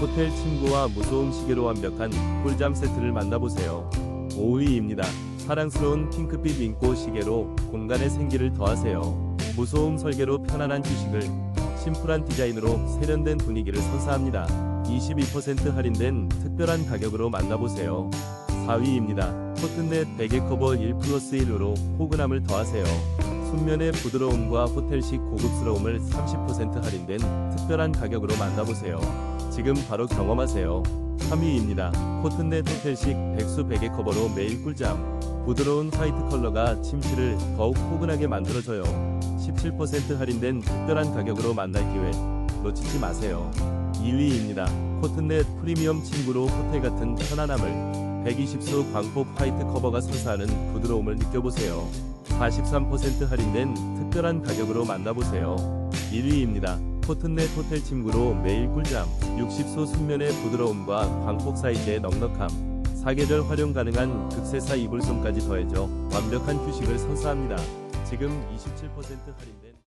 호텔 침구와 무소음 시계로 완벽한 꿀잠 세트를 만나보세요. 5위입니다. 사랑스러운 핑크빛 윙꼬 시계로 공간의 생기를 더하세요. 무소음 설계로 편안한 휴식을, 심플한 디자인으로 세련된 분위기를 선사합니다. 22% 할인된 특별한 가격으로 만나보세요. 4위입니다. 코튼넷 베개 커버 1 플러스 1으로 포근함을 더하세요. 순면의 부드러움과 호텔식 고급스러움을 30% 할인된 특별한 가격으로 만나보세요. 지금 바로 경험하세요. 3위입니다. 코튼넷 호텔식 백수 베개 커버로 매일 꿀잠. 부드러운 화이트 컬러가 침실을 더욱 포근하게 만들어줘요. 17% 할인된 특별한 가격으로 만날 기회 놓치지 마세요. 2위입니다. 코튼넷 프리미엄 침구로 호텔 같은 편안함을 120수 광폭 화이트 커버가 선사하는 부드러움을 느껴보세요. 43% 할인된 특별한 가격으로 만나보세요. 1위입니다. 코튼넷 호텔 침구로 매일 꿀잠 60소 순면의 부드러움과 광폭 사이즈의 넉넉함 사계절 활용 가능한 극세사 이불솜까지 더해져 완벽한 휴식을 선사합니다. 지금 27% 할인된